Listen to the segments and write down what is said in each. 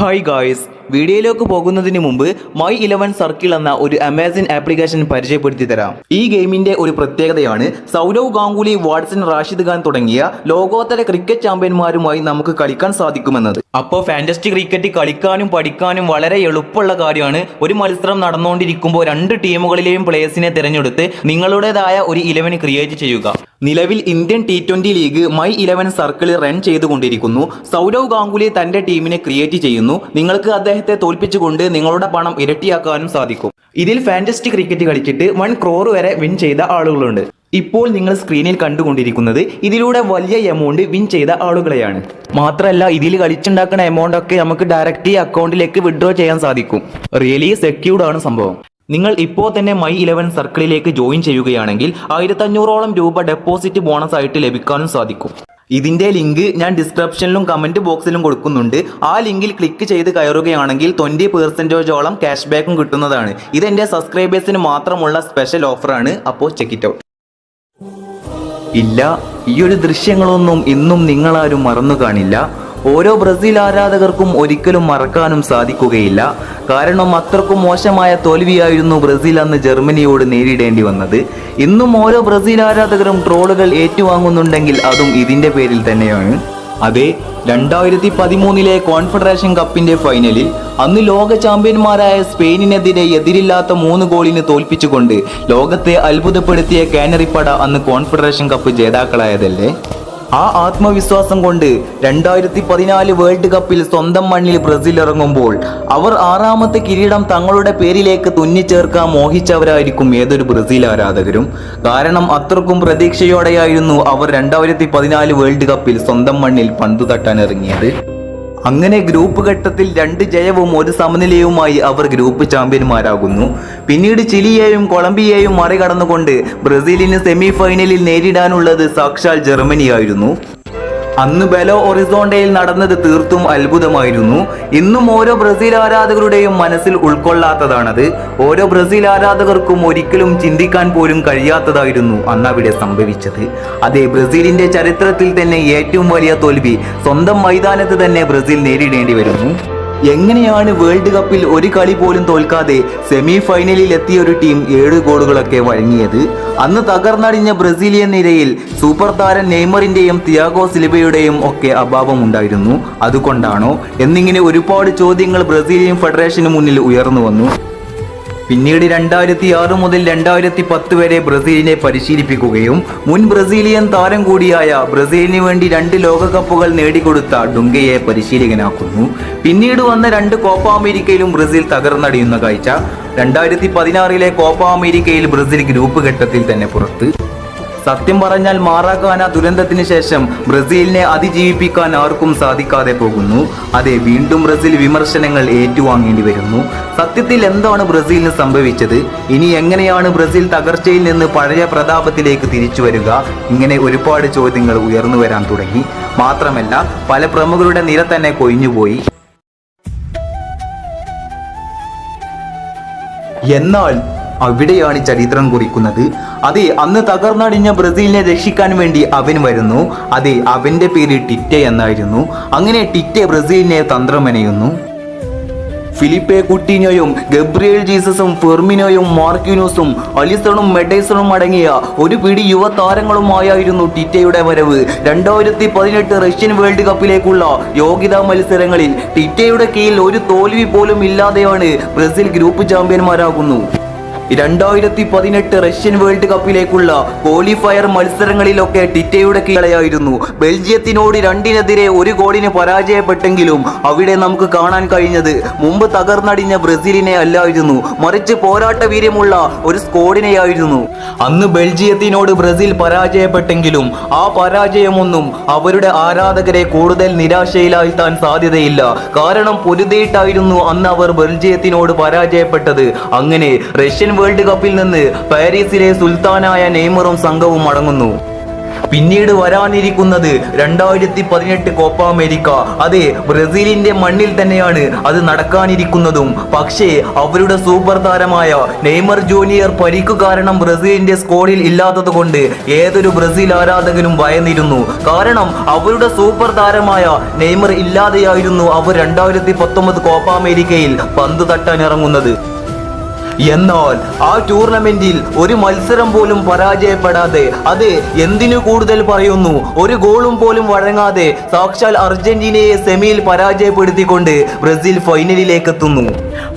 Hi guys, വീഡിയോയിലേക്ക് പോകുന്നതിന് മുമ്പ് മൈ ഇലവൻ സർക്കിൾ എന്ന ഒരു അമേസിൻ ആപ്ലിക്കേഷൻ പരിചയപ്പെടുത്തി തരാം. ഈ ഗെയിമിന്റെ ഒരു പ്രത്യേകതയാണ് സൗരവ് ഗാംഗുലി വാട്സൺ റാഷിദ് ഖാൻ തുടങ്ങിയ ലോകോത്തര ക്രിക്കറ്റ് ചാമ്പ്യന്മാരുമായി നമുക്ക് കളിക്കാൻ സാധിക്കുമെന്നത്. അപ്പോൾ ഫാന്റസ്റ്റി ക്രിക്കറ്റ് കളിക്കാനും പഠിക്കാനും വളരെ എളുപ്പമുള്ള കാര്യമാണ്. ഒരു മത്സരം നടന്നുകൊണ്ടിരിക്കുമ്പോൾ രണ്ട് ടീമുകളിലെയും പ്ലേയേഴ്സിനെ തിരഞ്ഞെടുത്ത് നിങ്ങളുടേതായ ഒരു ഇലവൻ ക്രിയേറ്റ് ചെയ്യുക. നിലവിൽ Indian T twenty league my eleven circle run ചെയ്തുകൊണ്ടിരിക്കുന്നു. സൗരവ് ഗാംഗുലി തന്റെ ടീമിനെ ക്രിയേറ്റ് ചെയ്യുന്നു. നിങ്ങൾക്ക് അദ്ദേഹത്തെ തോൽപ്പിച്ചുകൊണ്ട് നിങ്ങളുടെ പണം ഇരട്ടിയാക്കാനും സാധിക്കും. ഇതിൽ ഫാന്റസ്റ്റിക് ക്രിക്കറ്റ് കളിച്ചിട്ട് വൺ ക്രോർ വരെ വിൻ ചെയ്ത ആളുകളുണ്ട്. ഇപ്പോൾ നിങ്ങൾ സ്ക്രീനിൽ കണ്ടുകൊണ്ടിരിക്കുന്നത് ഇതിലൂടെ വലിയ എമൗണ്ട് വിൻ ചെയ്ത ആളുകളെയാണ്. മാത്രമല്ല ഇതിൽ കളിച്ചുണ്ടാക്കുന്ന എമൗണ്ട് ഒക്കെ നമുക്ക് ഡയറക്റ്റ് ഈ അക്കൗണ്ടിലേക്ക് വിഡ്രോ ചെയ്യാൻ സാധിക്കും. റിയലി സെക്യൂർഡ് ആണ് സംഭവം. നിങ്ങൾ ഇപ്പോൾ തന്നെ മൈ ഇലവൻ സർക്കിളിലേക്ക് ജോയിൻ ചെയ്യുകയാണെങ്കിൽ ആയിരത്തഞ്ഞൂറോളം രൂപ ഡെപ്പോസിറ്റ് ബോണസ് ആയിട്ട് ലഭിക്കാനും സാധിക്കും. ഇതിന്റെ ലിങ്ക് ഞാൻ ഡിസ്ക്രിപ്ഷനിലും കമന്റ് ബോക്സിലും കൊടുക്കുന്നുണ്ട്. ആ ലിങ്കിൽ ക്ലിക്ക് ചെയ്ത് കയറുകയാണെങ്കിൽ ട്വന്റി പെർസെന്റേജോളം ക്യാഷ് ബാക്കും കിട്ടുന്നതാണ്. ഇത് എന്റെ സബ്സ്ക്രൈബേഴ്സിന് മാത്രമുള്ള സ്പെഷ്യൽ ഓഫറാണ് അപ്പോ ചെക്ക് ഇറ്റ് ഔട്ട് ഇല്ല ഈ ഒരു ദൃശ്യങ്ങളൊന്നും ഇന്നും നിങ്ങളാരും മറന്നു കാണില്ല. ഓരോ ബ്രസീൽ ആരാധകർക്കും ഒരിക്കലും മറക്കാനും സാധിക്കുകയില്ല. കാരണം അത്രക്കും മോശമായ തോൽവിയായിരുന്നു ബ്രസീൽ അന്ന് ജർമ്മനിയോട് നേരിടേണ്ടി വന്നത്. ഇന്നും ഓരോ ബ്രസീൽ ആരാധകരും ട്രോളുകൾ ഏറ്റുവാങ്ങുന്നുണ്ടെങ്കിൽ അതും ഇതിന്റെ പേരിൽ തന്നെയാണ്. അതെ രണ്ടായിരത്തി പതിമൂന്നിലെ കോൺഫെഡറേഷൻ കപ്പിന്റെ ഫൈനലിൽ അന്ന് ലോക ചാമ്പ്യന്മാരായ സ്പെയിനിനെതിരെ എതിരില്ലാത്ത മൂന്ന് ഗോളിന് തോൽപ്പിച്ചുകൊണ്ട് ലോകത്തെ അത്ഭുതപ്പെടുത്തിയ കാനറിപ്പട അന്ന് കോൺഫെഡറേഷൻ കപ്പ് ജേതാക്കളായതല്ലേ? ആ ആത്മവിശ്വാസം കൊണ്ട് രണ്ടായിരത്തി പതിനാല് വേൾഡ് കപ്പിൽ സ്വന്തം മണ്ണിൽ ബ്രസീൽ ഇറങ്ങുമ്പോൾ അവർ ആറാമത്തെ കിരീടം തങ്ങളുടെ പേരിലേക്ക് തുന്നിച്ചേർക്കാൻ മോഹിച്ചവരായിരിക്കും ഏതൊരു ബ്രസീൽ ആരാധകരും. കാരണം അത്രക്കും പ്രതീക്ഷയോടെയായിരുന്നു അവർ രണ്ടായിരത്തി പതിനാല് വേൾഡ് കപ്പിൽ സ്വന്തം മണ്ണിൽ പന്തു തട്ടാൻ ഇറങ്ങിയത്. അങ്ങനെ ഗ്രൂപ്പ് ഘട്ടത്തിൽ രണ്ട് ജയവും ഒരു സമനിലയുമായി അവർ ഗ്രൂപ്പ് ചാമ്പ്യന്മാരാകുന്നു. പിന്നീട് ചിലിയെയും കൊളംബിയയെയും മറികടന്നുകൊണ്ട് ബ്രസീലിന് സെമി ഫൈനലിൽ നേരിടാനുള്ളത് സാക്ഷാൽ ജർമ്മനിയായിരുന്നു. അന്ന് ബെലോ ഒറിസോണ്ടയിൽ നടന്നത് തീർത്തും അത്ഭുതമായിരുന്നു. ഇന്നും ഓരോ ബ്രസീൽ ആരാധകരുടെയും മനസ്സിൽ ഉൾക്കൊള്ളാത്തതാണത്. ഓരോ ബ്രസീൽ ആരാധകർക്കും ഒരിക്കലും ചിന്തിക്കാൻ പോലും കഴിയാത്തതായിരുന്നു അന്ന് അവിടെ സംഭവിച്ചത്. അതെ ബ്രസീലിന്റെ ചരിത്രത്തിൽ തന്നെ ഏറ്റവും വലിയ തോൽവി സ്വന്തം മൈതാനത്ത് തന്നെ ബ്രസീൽ നേരിടേണ്ടി വരുന്നു. എങ്ങനെയാണ് വേൾഡ് കപ്പിൽ ഒരു കളി പോലും തോൽക്കാതെ സെമി ഫൈനലിൽ എത്തിയ ഒരു ടീം ഏഴ് ഗോളുകളൊക്കെ വഴങ്ങിയത്? അന്ന് തകർന്നടിഞ്ഞ ബ്രസീലിയൻ നിരയിൽ സൂപ്പർ താരം നെയ്മറിന്റെയും തിയാഗോ സിലിബയുടെയും ഒക്കെ അഭാവം ഉണ്ടായിരുന്നു. അതുകൊണ്ടാണോ? എന്നിങ്ങനെ ഒരുപാട് ചോദ്യങ്ങൾ ബ്രസീലിയൻ ഫെഡറേഷന് മുന്നിൽ ഉയർന്നു വന്നു. പിന്നീട് രണ്ടായിരത്തി ആറ് മുതൽ രണ്ടായിരത്തി പത്ത് വരെ ബ്രസീലിനെ പരിശീലിപ്പിക്കുകയും മുൻ ബ്രസീലിയൻ താരം കൂടിയായ ബ്രസീലിന് വേണ്ടി രണ്ട് ലോകകപ്പുകൾ നേടിക്കൊടുത്ത ഡുങ്കയെ പരിശീലകനാക്കുന്നു. പിന്നീട് വന്ന രണ്ട് കോപ്പ അമേരിക്കയിലും ബ്രസീൽ തകർന്നടിയുന്ന കാഴ്ച. രണ്ടായിരത്തി പതിനാറിലെ കോപ്പ അമേരിക്കയിൽ ബ്രസീൽ ഗ്രൂപ്പ് ഘട്ടത്തിൽ തന്നെ പുറത്ത്. സത്യം പറഞ്ഞാൽ മാറാക്കാന ദുരന്തത്തിന് ശേഷം ബ്രസീലിനെ അതിജീവിപ്പിക്കാൻ ആർക്കും സാധിക്കാതെ പോകുന്നു. അതെ വീണ്ടും ബ്രസീൽ വിമർശനങ്ങൾ ഏറ്റുവാങ്ങേണ്ടി വരുന്നു. സത്യത്തിൽ എന്താണ് ബ്രസീലിന് സംഭവിച്ചത്? ഇനി എങ്ങനെയാണ് ബ്രസീൽ തകർച്ചയിൽ നിന്ന് പഴയ പ്രതാപത്തിലേക്ക് തിരിച്ചു വരിക? ഇങ്ങനെ ഒരുപാട് ചോദ്യങ്ങൾ ഉയർന്നു വരാൻ തുടങ്ങി. മാത്രമല്ല പല പ്രമുഖരുടെ നിര തന്നെ കൊഴിഞ്ഞുപോയി. എന്നാൽ അവിടെയാണ് ചരിത്രം കുറിക്കുന്നത്. അതെ അന്ന് തകർന്നടിഞ്ഞ ബ്രസീലിനെ രക്ഷിക്കാൻ വേണ്ടി അവൻ വരുന്നു. അതെ അവന്റെ പേര് ടിറ്റെ എന്നായിരുന്നു. അങ്ങനെ ടിറ്റെ ബ്രസീലിനെ തന്ത്രമെനയുന്നു ഫിലിപ്പെ കുട്ടീനോയും ഗബ്രിയേൽ ജീസസും ഫെർമിനോയും മാർക്യൂനോസും അലിസണും മെഡേസണും അടങ്ങിയ ഒരു പിടി യുവതാരങ്ങളുമായിരുന്നു ടിറ്റയുടെ വരവ്. രണ്ടായിരത്തി പതിനെട്ട് റഷ്യൻ വേൾഡ് കപ്പിലേക്കുള്ള യോഗ്യതാ മത്സരങ്ങളിൽ ടിറ്റയുടെ കീഴിൽ ഒരു തോൽവി പോലും ഇല്ലാതെയാണ് ബ്രസീൽ ഗ്രൂപ്പ് ചാമ്പ്യന്മാരാകുന്നു. രണ്ടായിരത്തി പതിനെട്ട് റഷ്യൻ വേൾഡ് കപ്പിലേക്കുള്ള ക്വാളിഫയർ മത്സരങ്ങളിലൊക്കെ ടിറ്റയുടെ കീഴിലായിരുന്നു ബെൽജിയത്തിനോട് രണ്ടിനെതിരെ ഒരു ഗോളിന് പരാജയപ്പെട്ടെങ്കിലും അവിടെ നമുക്ക് കാണാൻ കഴിഞ്ഞത് മുമ്പ് തകർന്നടിഞ്ഞ ബ്രസീലിനെ അല്ലായിരുന്നു. മറിച്ച് പോരാട്ട വീര്യമുള്ള ഒരു സ്കോഡിനെയായിരുന്നു അന്ന് ബെൽജിയത്തിനോട് ബ്രസീൽ പരാജയപ്പെട്ടെങ്കിലും ആ പരാജയമൊന്നും അവരുടെ ആരാധകരെ കൂടുതൽ നിരാശയിലാഴ്ത്താൻ സാധ്യതയില്ല. കാരണം പൊരുതേട്ടായിരുന്നു അന്ന് അവർ ബെൽജിയത്തിനോട് പരാജയപ്പെട്ടത്. അങ്ങനെ റഷ്യൻ വേൾഡ് കപ്പിൽ നിന്ന് പാരീസിലെ സുൽത്താനായ നെയ്മറും സംഘവും മടങ്ങുന്നു. പിന്നീട് വരാനിരിക്കുന്നത് രണ്ടായിരത്തി പതിനെട്ട് കോപ്പ അമേരിക്ക. അതെ ബ്രസീലിന്റെ മണ്ണിൽ തന്നെയാണ് അത് നടക്കാനിരിക്കുന്നതും. പക്ഷേ അവരുടെ സൂപ്പർ താരമായ നെയ്മർ ജൂനിയർ പരിക്കു കാരണം ബ്രസീലിന്റെ സ്കോഡിൽ ഇല്ലാത്തത് കൊണ്ട് ഏതൊരു ബ്രസീൽ ആരാധകനും ഭയന്നിരുന്നു. കാരണം അവരുടെ സൂപ്പർ താരമായ നെയ്മർ ഇല്ലാതെയായിരുന്നു അവർ രണ്ടായിരത്തി പത്തൊമ്പത് കോപ്പ അമേരിക്കയിൽ പന്ത് തട്ടാൻ ഇറങ്ങുന്നത്. എന്നാൽ ആ ടൂർണമെന്റിൽ ഒരു മത്സരം പോലും പരാജയപ്പെടാതെ അത് എന്തിനു കൂടുതൽ പറയുന്നു? ഒരു ഗോളും പോലും വഴങ്ങാതെ സാക്ഷാൽ അർജന്റീനയെ സെമിയിൽ പരാജയപ്പെടുത്തിക്കൊണ്ട് ബ്രസീൽ ഫൈനലിലേക്ക് എത്തുന്നു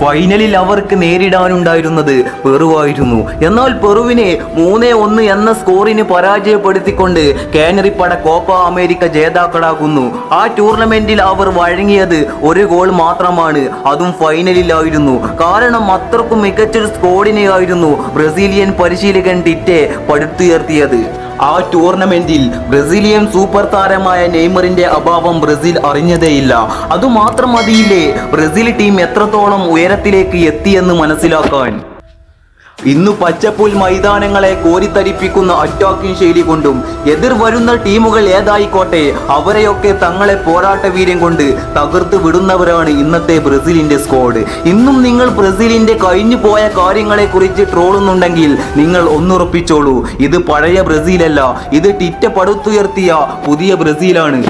ഫൈനലിൽ അവർക്ക് നേരിടാനുണ്ടായിരുന്നത് പെറുവായിരുന്നു. എന്നാൽ പെറുവിനെ മൂന്നേ ഒന്ന് എന്ന സ്കോറിന് പരാജയപ്പെടുത്തിക്കൊണ്ട് കാനറിപ്പട കോപ്പ അമേരിക്ക ജേതാക്കളാകുന്നു. ആ ടൂർണമെന്റിൽ അവർ വഴങ്ങിയത് ഒരു ഗോൾ മാത്രമാണ് അതും ഫൈനലിലായിരുന്നു. കാരണം അത്രക്കും മികച്ചൊരു സ്കോഡിനെയായിരുന്നു ബ്രസീലിയൻ പരിശീലകൻ ഡിറ്റെ പടുത്തുയർത്തിയത്. ആ ടൂർണമെന്റിൽ ബ്രസീലിയൻ സൂപ്പർ താരമായ നെയ്മറിന്റെ അഭാവം ബ്രസീൽ അറിഞ്ഞതേയില്ല. അതുമാത്രം മതിയില്ലേ ബ്രസീൽ ടീം എത്രത്തോളം ഉയരത്തിലേക്ക് എത്തിയെന്ന് മനസ്സിലാക്കാൻ? ഇന്നു പച്ചപ്പുൽ മൈതാനങ്ങളെ കോരിത്തരിപ്പിക്കുന്ന അറ്റാക്കിംഗ് ശൈലി കൊണ്ടും എതിർ വരുന്ന ടീമുകൾ ഏതായിക്കോട്ടെ അവരെയൊക്കെ തങ്ങളെ പോരാട്ട വീര്യം കൊണ്ട് തകർത്ത് വിടുന്നവരാണ് ഇന്നത്തെ ബ്രസീലിന്റെ സ്ക്വാഡ് ഇന്നും നിങ്ങൾ ബ്രസീലിന്റെ കഴിഞ്ഞു പോയ കാര്യങ്ങളെ കുറിച്ച് ട്രോളുന്നുണ്ടെങ്കിൽ നിങ്ങൾ ഒന്നുറപ്പിച്ചോളൂ. ഇത് പഴയ ബ്രസീലല്ല ഇത് ടിറ്റ പടുത്തുയർത്തിയ പുതിയ ബ്രസീലാണ്.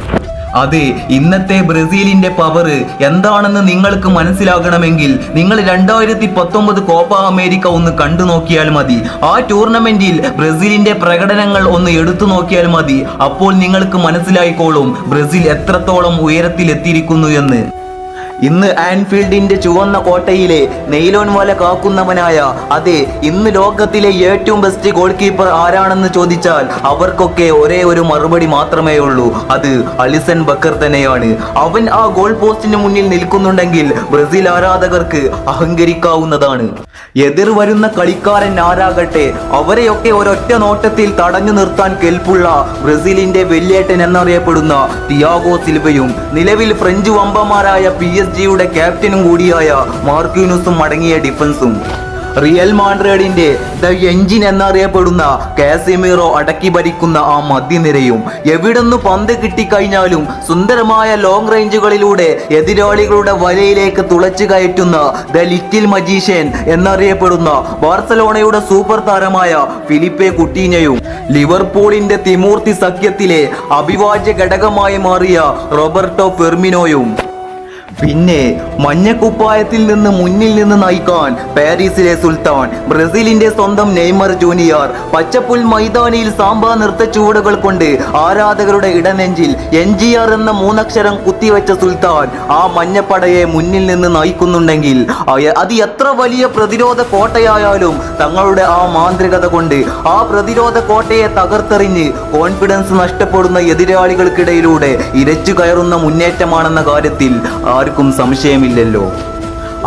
അതെ ഇന്നത്തെ ബ്രസീലിന്റെ പവർ എന്താണെന്ന് നിങ്ങൾക്ക് മനസ്സിലാകണമെങ്കിൽ നിങ്ങൾ രണ്ടായിരത്തി പത്തൊമ്പത് കോപ്പ അമേരിക്ക ഒന്ന് കണ്ടു നോക്കിയാൽ മതി. ആ ടൂർണമെന്റിൽ ബ്രസീലിന്റെ പ്രകടനങ്ങൾ ഒന്ന് എടുത്തു നോക്കിയാൽ മതി. അപ്പോൾ നിങ്ങൾക്ക് മനസ്സിലായിക്കോളും ബ്രസീൽ എത്രത്തോളം ഉയരത്തിലെത്തിയിരിക്കുന്നു എന്ന്. ഇന്ന് ആൻഫീൽഡിന്റെ ചുവന്ന കോട്ടയിലെ നെയ്ലോൻ വല കാക്കുന്നവനായ അതെ ഇന്ന് ലോകത്തിലെ ഏറ്റവും ബെസ്റ്റ് ഗോൾ കീപ്പർ ആരാണെന്ന് ചോദിച്ചാൽ അവർക്കൊക്കെ ഒരേ ഒരു മറുപടി മാത്രമേ ഉള്ളൂ. അത് അലിസൺ ബക്കർ തന്നെയാണ്. അവൻ ആ ഗോൾ പോസ്റ്റിന് മുന്നിൽ നിൽക്കുന്നുണ്ടെങ്കിൽ ബ്രസീൽ ആരാധകർക്ക് അഹങ്കരിക്കാവുന്നതാണ്. എതിർ വരുന്ന കളിക്കാരൻ ആരാകട്ടെ അവരെയൊക്കെ ഒരൊറ്റ നോട്ടത്തിൽ തടഞ്ഞു നിർത്താൻ കെൽപ്പുള്ള ബ്രസീലിന്റെ വെല്ലേട്ടൻ എന്നറിയപ്പെടുന്ന തിയാഗോ സിൽവയും നിലവിൽ ഫ്രഞ്ച് വമ്പന്മാരായ പി എസ് ജിയുടെ ക്യാപ്റ്റനും കൂടിയായ മാർക്യൂനുസും അടങ്ങിയ ഡിഫൻസും. റിയൽ മാൻഡ്രേഡിന്റെ ദ എഞ്ചിൻ എന്നറിയപ്പെടുന്ന കാസിമീറോ അടക്കി ഭരിക്കുന്ന ആ മധ്യനിരയും എവിടുന്ന് പന്ത് കിട്ടിക്കഴിഞ്ഞാലും സുന്ദരമായ ലോങ് റേഞ്ചുകളിലൂടെ എതിരാളികളുടെ വലയിലേക്ക് തുളച്ചു കയറ്റുന്ന ദ ലിറ്റിൽ മജീഷ്യൻ എന്നറിയപ്പെടുന്ന ബാർസലോണയുടെ സൂപ്പർ താരമായ ഫിലിപ്പെ കുട്ടീനയും ലിവർപൂളിന്റെ തിമൂർത്തി സഖ്യത്തിലെ അഭിവാജ്യ ഘടകമായി മാറിയ റോബർട്ടോ ഫെർമിനോയും. പിന്നെ മഞ്ഞക്കുപ്പായത്തിൽ നിന്ന് മുന്നിൽ നിന്ന് നയിക്കാൻ പാരീസിലെ സുൽത്താൻ ബ്രസീലിന്റെ സ്വന്തം നെയ്മർ ജൂനിയർ പച്ചപ്പുൽ മൈതാനിയിൽ സാമ്പാ നൃത്ത ചുവടുകൾ കൊണ്ട് ആരാധകരുടെ ഇടനെഞ്ചിൽ എൻ ജി ആർ എന്ന മൂന്നക്ഷരം കുത്തിവെച്ച സുൽത്താൻ ആ മഞ്ഞപ്പടയെ മുന്നിൽ നിന്ന് നയിക്കുന്നുണ്ടെങ്കിൽ അത് എത്ര വലിയ പ്രതിരോധ കോട്ടയായാലും തങ്ങളുടെ ആ മാന്ത്രികത കൊണ്ട് ആ പ്രതിരോധ കോട്ടയെ തകർത്തെറിഞ്ഞ് കോൺഫിഡൻസ് നഷ്ടപ്പെടുന്ന എതിരാളികൾക്കിടയിലൂടെ ഇരച്ചു കയറുന്ന മുന്നേറ്റമാണെന്ന കാര്യത്തിൽ ആർക്കും സംശയമില്ലല്ലോ.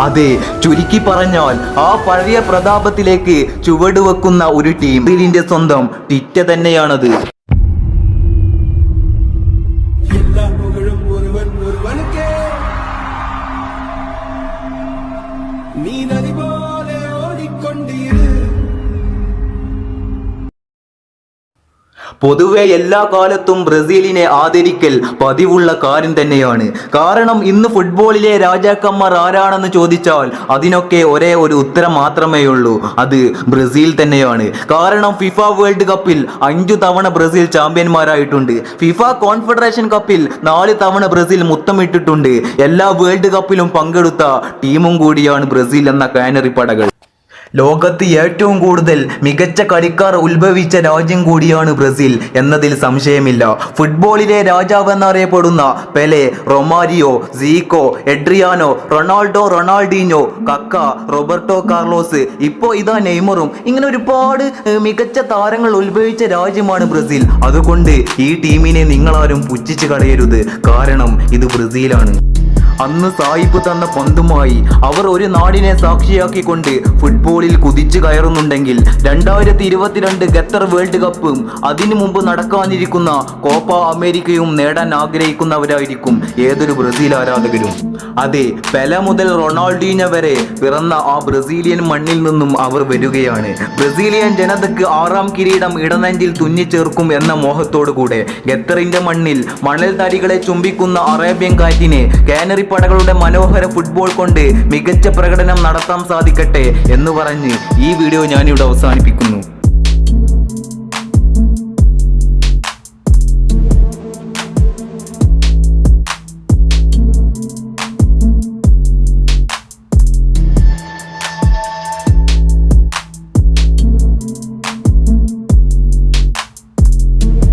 അതെ ചുരുക്കി പറഞ്ഞാൽ ആ പഴയ പ്രതാപത്തിലേക്ക് ചുവടുവെക്കുന്ന ഒരു ടീം ഇതിന്റെ സ്വന്തം ടിറ്റ തന്നെയാണത്. നീന പൊതുവെ എല്ലാ കാലത്തും ബ്രസീലിനെ ആദരിക്കൽ പതിവുള്ള കാര്യം തന്നെയാണ്. കാരണം ഇന്ന് ഫുട്ബോളിലെ രാജാക്കന്മാർ ആരാണെന്ന് ചോദിച്ചാൽ അതിനൊക്കെ ഒരേ ഒരു ഉത്തരം മാത്രമേ ഉള്ളൂ. അത് ബ്രസീൽ തന്നെയാണ്. കാരണം ഫിഫ വേൾഡ് കപ്പിൽ അഞ്ചു തവണ ബ്രസീൽ ചാമ്പ്യന്മാരായിട്ടുണ്ട്. ഫിഫ കോൺഫെഡറേഷൻ കപ്പിൽ നാല് തവണ ബ്രസീൽ മുത്തമിട്ടിട്ടുണ്ട്. എല്ലാ വേൾഡ് കപ്പിലും പങ്കെടുത്ത ടീമും കൂടിയാണ് ബ്രസീൽ എന്ന കാനറി പടകൾ. ലോകത്ത് ഏറ്റവും കൂടുതൽ മികച്ച കളിക്കാർ ഉത്ഭവിച്ച രാജ്യം കൂടിയാണ് ബ്രസീൽ എന്നതിൽ സംശയമില്ല. ഫുട്ബോളിലെ രാജാവ് എന്നറിയപ്പെടുന്ന Pele Romario Zico Adriano Ronaldo Ronaldinho Kaka Roberto Carlos ഇപ്പോ ഇതാ നെയ്മറും ഇങ്ങനെ ഒരുപാട് മികച്ച താരങ്ങൾ ഉത്ഭവിച്ച രാജ്യമാണ് ബ്രസീൽ. അതുകൊണ്ട് ഈ ടീമിനെ നിങ്ങളാരും പുച്ഛിച്ച് കളയരുത്. കാരണം ഇത് ബ്രസീലാണ്. അന്ന് സായിപ്പ് തന്ന പന്തുമായി അവർ ഒരു നാടിനെ സാക്ഷിയാക്കിക്കൊണ്ട് ഫുട്ബോളിൽ കുതിച്ചു കയറുന്നുണ്ടെങ്കിൽ രണ്ടായിരത്തി ഇരുപത്തിരണ്ട് ഖത്തർ വേൾഡ് കപ്പും അതിനു മുമ്പ് നടക്കാനിരിക്കുന്ന കോപ്പ അമേരിക്കയും നേടാൻ ആഗ്രഹിക്കുന്നവരായിരിക്കും ഏതൊരു ബ്രസീൽ ആരാധകരും. അതെ പെല മുതൽ റൊണാൾഡീന വരെ പിറന്ന ആ ബ്രസീലിയൻ മണ്ണിൽ നിന്നും അവർ വരികയാണ്. ബ്രസീലിയൻ ജനതയ്ക്ക് ആറാം കിരീടം ഇടനെഞ്ചിൽ തുന്നിച്ചേർക്കും എന്ന മോഹത്തോടു കൂടെ ഖത്തറിന്റെ മണ്ണിൽ മണൽ തരികളെ ചുംബിക്കുന്ന അറേബ്യൻ കാറ്റിനെ കാനറി പടകളുടെ മനോഹര ഫുട്ബോൾ കൊണ്ട് മികച്ച പ്രകടനം നടത്താൻ സാധിക്കട്ടെ എന്ന് പറഞ്ഞ് ഈ വീഡിയോ ഞാനിവിടെ അവസാനിപ്പിക്കുന്നു.